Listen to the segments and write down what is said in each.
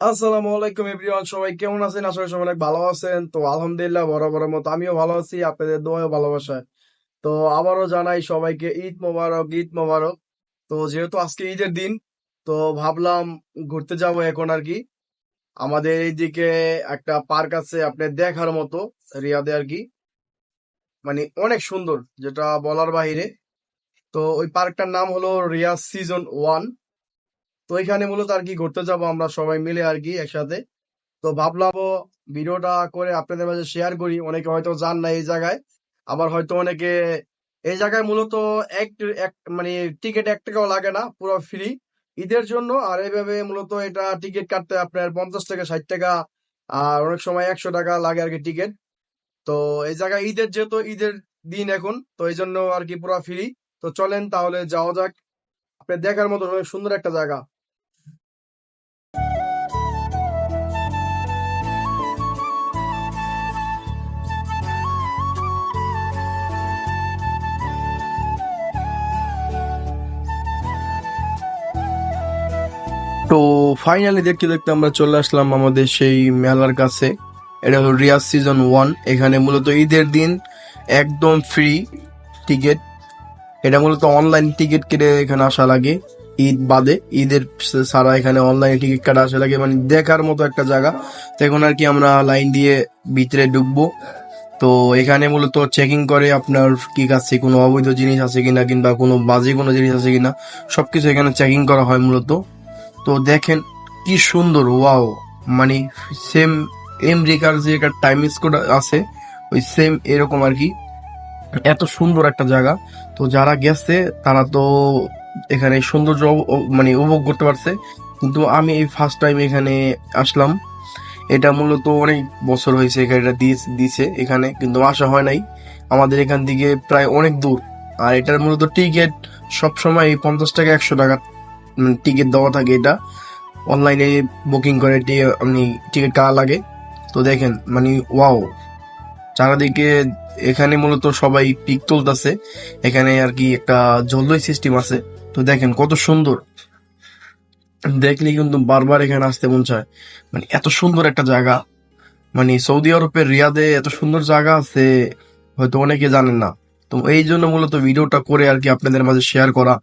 আসসালামু আলাইকুম এভরিওয়ান, সবাই কেমন আছেন? আশা করি সবাই ভালো আছেন। তো আলহামদুলিল্লাহ, বরাবরের মতো আমিও ভালো আছি, আপনাদের দোয়া ভালোবাসায়। তো আবারও জানাই সবাইকে ঈদ মোবারক ঈদ মোবারক। তো যেহেতু আজকে ঈদের দিন, তো ভাবলাম ঘুরতে যাব এখন আর কি। আমাদের এইদিকে একটা পার্ক আছে আপনার দেখার মতো, রিয়াদে আর কি। মানে অনেক সুন্দর, যেটা বলার বাইরে তো ওই পার্কটার নাম হলো রিয়াদ সিজন ওয়ান। তো এখানে মূলত আর কি ঘুরতে যাব আমরা সবাই মিলে আর কি একসাথে। তো ভাবলাম ভিডিওটা করে আপনাদের মাঝে শেয়ার করি। অনেকে হয়তো যান না এই জায়গায়। আবার হয়তো অনেকে এই জায়গায় মূলত এক এক মানে টিকিট এক টাকাও লাগে না, পুরো ফ্রি ঈদের জন্য আর এইভাবে মূলত এটা টিকিট কাটতে আপনার পঞ্চাশ থেকে ষাট টাকা, আর অনেক সময় একশো টাকা লাগে আর কি টিকিট তো এই জায়গায় ঈদের যেহেতু ঈদের দিন এখন, তো এই জন্য আর কি পুরো ফ্রি তো চলেন তাহলে যাওয়া যাক। আপনার দেখার মতো অনেক সুন্দর একটা জায়গা। তো ফাইনালি দেখতে দেখতে আমরা চলে আসলাম আমাদের সেই মেলার কাছে। এটা হলো রিয়াজ সিজন ওয়ান এখানে মূলত ঈদের দিন একদম ফ্রি টিকিট এটা মূলত অনলাইন টিকিট কেটে এখানে আসা লাগে ঈদ বাদে। ঈদের সারা এখানে অনলাইনে টিকিট কাটা আসা লাগে মানে দেখার মতো একটা জায়গা। তো এখন আর কি আমরা লাইন দিয়ে ভিতরে ঢুকবো। তো এখানে মূলত চেকিং করে আপনার কি কাছে কোনো অবৈধ জিনিস আছে কিনা, কিংবা কোনো বাজে কোনো জিনিস আছে কিনা, সবকিছু এখানে চেকিং করা হয় মূলত। তো দেখেন কি সুন্দর, ওয়াও। মানে সেম আমেরিকার যে একটা টাইম স্কোর আছে, ওই সেম এরকম আর কি। এত সুন্দর একটা জায়গা। তো যারা গেছে, তারা তো এখানে সৌন্দর্য মানে উপভোগ করতে পারছে। কিন্তু আমি এই ফার্স্ট টাইম এখানে আসলাম। এটা মূলত অনেক বছর হয়েছে এখানে এটা দিয়েছে দিছে এখানে, কিন্তু আসা হয় নাই। আমাদের এখান থেকে প্রায় অনেক দূর। আর এটার মূলত টিকিট সবসময় পঞ্চাশ টাকা, একশো টাকা টিকিট দেওয়া থাকে এটা। অনলাইনে বুকিং করে আপনি টিকিট কাটা লাগে? তো দেখেন মানে ওয়াও চারিদিকে এখানে মূলত সবাই পিক তুলতেছে। এখানে আর কি একটা জলদই সিস্টেম আছে। তো দেখেন কত সুন্দর। দেখলে কিন্তু বারবার এখানে আসতে মন চায়। মানে এত সুন্দর একটা জায়গা। মানে সৌদি আরবের রিয়াদে এত সুন্দর জায়গা আছে, হয়তো অনেকে জানেন না। তো এই জন্য মূলত ভিডিওটা করে আর কি আপনাদের মাঝে শেয়ার করা।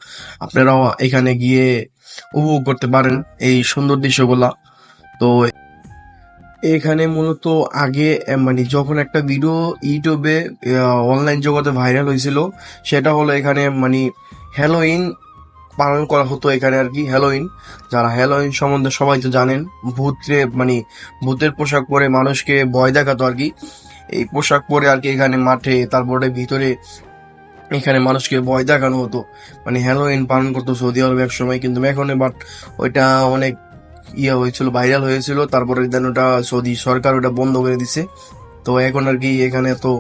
আপনারাও এখানে গিয়ে উপভোগ করতে পারেন এই সুন্দর দৃশ্যগুলা। তো এখানে মূলত আগে মানে যখন একটা ভিডিও ইউটিউবে অনলাইন জগতে ভাইরাল হয়েছিল, সেটা হলো এখানে মানে হ্যালোইন পালন করা হতো এখানে আর কি হ্যালোইন যারা হ্যালোইন সম্বন্ধে সবাই তো জানেন, ভূতরে মানে ভূতের পোশাক পরে মানুষকে ভয় দেখাতো আর কি। এই পোশাক পরে আর কি এখানে মাঠে, তারপরে ভিতরে এখানে মানুষকে ভয় দেখানো হতো। মানে হ্যালোইন পালন করতো সৌদি আরবে এক সময়, কিন্তু এখন বাট ওইটা অনেক ইয়ে হয়েছিল ভাইরাল হয়েছিল, তারপরে দেন ওটা সৌদি সরকার ওটা বন্ধ করে দিছে। তো এখন আর কি এখানে তো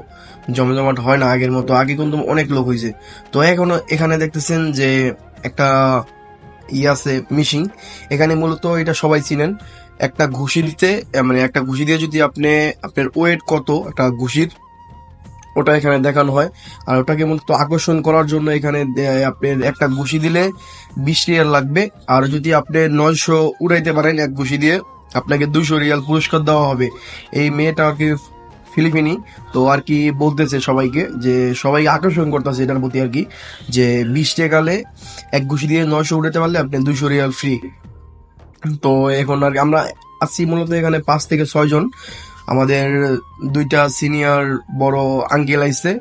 জমজমাট হয় না আগের মতো, আগে কিন্তু অনেক লোক হয়েছে তো এখনও এখানে দেখতেছেন যে একটা ই আছে মিশিং এখানে মূলত এটা সবাই চিনেন। একটা ঘুষি দিতে মানে একটা ঘুষি দিয়ে যদি আপনি, আপনার ওয়েট কত একটা ঘুষির, ওটা এখানে দেখানো হয়। আর ওটাকে মূলত আকর্ষণ করার জন্য এখানে আপনার একটা ঘুষি দিলে বিশ রিয়াল লাগবে। আর যদি আপনি নয়শো উড়াইতে পারেন এক ঘুষি দিয়ে, আপনাকে দুশো রিয়াল পুরস্কার দেওয়া হবে। এই মেয়েটা আর কি ফিলিপিনি, তো আর কি বলতেছে সবাইকে যে, সবাই আকর্ষণ করতেছে এটার প্রতি আর কি, যে বিশ টাকালে এক ঘুষি দিয়ে নয়শো উড়াতে পারলে আপনি দুশো রিয়াল ফ্রি তো এখন আর আমরা আছি মূলত এখানে পাঁচ থেকে ছয় জন। আমাদের দুইটা সিনিয়র বড় আঙ্কেল আইসে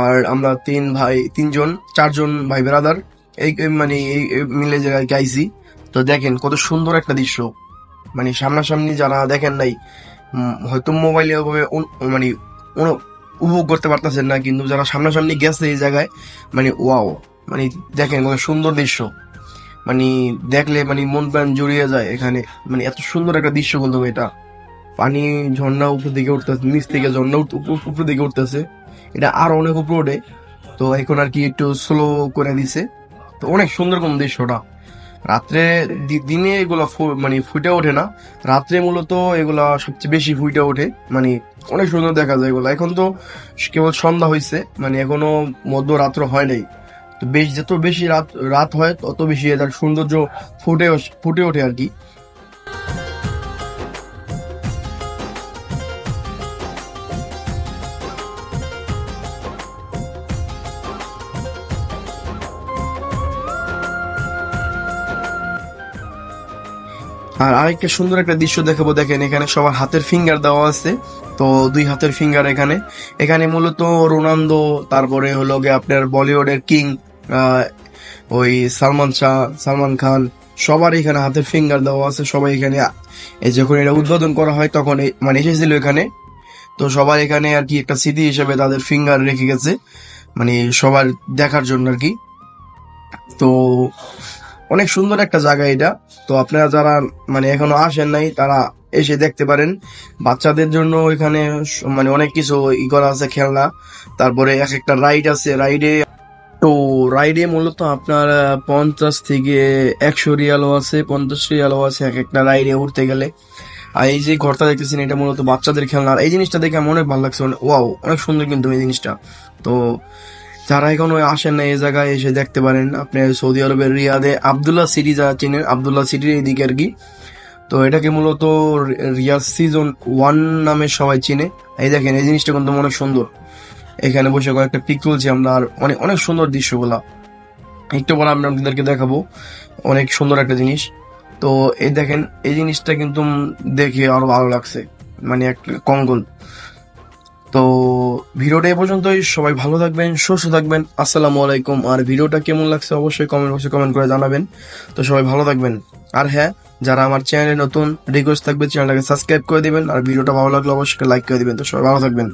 আর আমরা তিন ভাই, তিনজন, চারজন ভাই ব্রাদার এই মানে এই মিলে জায়গায় গাইছি তো দেখেন কত সুন্দর একটা দৃশ্য। মানে সামনাসামনি যারা দেখেন নাই হয়তো মোবাইলে ওভাবে মানে উপভোগ করতে পারতেছেন না, কিন্তু যারা সামনাসামনি গেছে এই জায়গায় মানে ওয়াও মানে দেখেন কত সুন্দর দৃশ্য। মানে দেখলে মানে মন প্রাণ জড়িয়ে যায় এখানে। মানে এত সুন্দর একটা দৃশ্য কিন্তু এটা। পানি ঝর্ণা উপর দিকে উঠতেছে, নিচ থেকে ঝর্ণা উপর দিকে উঠতেছে। এটা আর অনেক উপরে ওঠে। তো এখন আর কি একটু স্লো করে দিছে। তো অনেক সুন্দর কোন দৃশ্যটা। রাত্রে দিনে এগুলা মানে ফুটে ওঠে না। রাত্রে মূলত এগুলা সবচেয়ে বেশি ফুটে ওঠে। মানে অনেক সুন্দর দেখা যায় এগুলা। এখন তো কেবল সন্ধ্যা হয়েছে মানে এখনও মধ্যরাত্র হয় নাই। বেশ, যত বেশি রাত রাত হয়, তত বেশি এদের সৌন্দর্য ফুটে ফুটে ওঠে আর কি। আর আরেকটা সুন্দর একটা দৃশ্য দেখাবো। দেখেন, এখানে সবার হাতের ফিঙ্গার দেওয়া আছে। তো দুই হাতের ফিঙ্গার এখানে। এখানে মূলত রোনালদো, তারপরে হলো গিয়ে আপনার বলিউডের কিং ওই সালমান শাহ, সালমান খান, সবার এখানে হাতের ফিঙ্গার দেওয়া আছে, সবাই এখানে যখন এটা উদ্বোধন করা হয় তখন মানে এসেছিল এখানে। তো সবার এখানে আর কি একটা স্মৃতি হিসেবে তাদের ফিঙ্গার রেখে গেছে। মানে সবার দেখার জন্য আর কি। তো অনেক সুন্দর একটা জায়গা এটা। তো আপনারা যারা মানে এখনও আসেন নাই, তারা এসে দেখতে পারেন। বাচ্চাদের জন্য স- মানে অনেক কিছু ই করা আছে, খেলনা। তারপরে এক একটা রাইড আছে। রাইডে রাইডে মূলত আপনার পঞ্চাশ থেকে একশো রিয়ালও আছে, পঞ্চাশ রিয়ালও আছে এক একটা রাইডে উঠতে গেলে। আর এই যে ঘরটা দেখতেছেন, এটা মূলত বাচ্চাদের খেলনা। আর এই জিনিসটা দেখে আমার অনেক ভালো লাগছে মানে ওয়াও অনেক সুন্দর কিন্তু এই জিনিসটা। তো যারা এখনও আসেন না এই জায়গায়, এসে দেখতে পারেন। আপনি সৌদি আরবের রিয়াদে আবদুল্লাহ সিটি যারা চিনেন, আবদুল্লাহ সিটির এইদিকে আর কি। তো এটাকে মূলত রিয়াদ সিজন ওয়ান নামে সবাই চিনে। এই দেখেন, এই জিনিসটা কিন্তু অনেক সুন্দর। এখানে বসে কয়েকটা পিক তুলছি আমরা আর অনেক অনেক সুন্দর দৃশ্যগুলা। একটু পরে আমরা আপনাদেরকে দেখাবো অনেক সুন্দর একটা জিনিস। তো এই দেখেন, এই জিনিসটা কিন্তু দেখে আরও ভালো লাগছে মানে একটা কঙ্গল। তো ভিডিওটা এ পর্যন্তই। সবাই ভালো থাকবেন, সুস্থ থাকবেন। আসসালামু আলাইকুম। আর ভিডিওটা কেমন লাগছে অবশ্যই কমেন্ট বক্সে কমেন্ট করে জানাবেন। তো সবাই ভালো থাকবেন। আর হ্যাঁ যারা আমার চ্যানেলে নতুন রিকোয়েস্ট থাকবে চ্যানেলটাকে সাবস্ক্রাইব করে দিবেন। আর ভিডিওটা ভালো লাগলে অবশ্যই লাইক করে দিবেন। তো সবাই ভালো থাকবেন।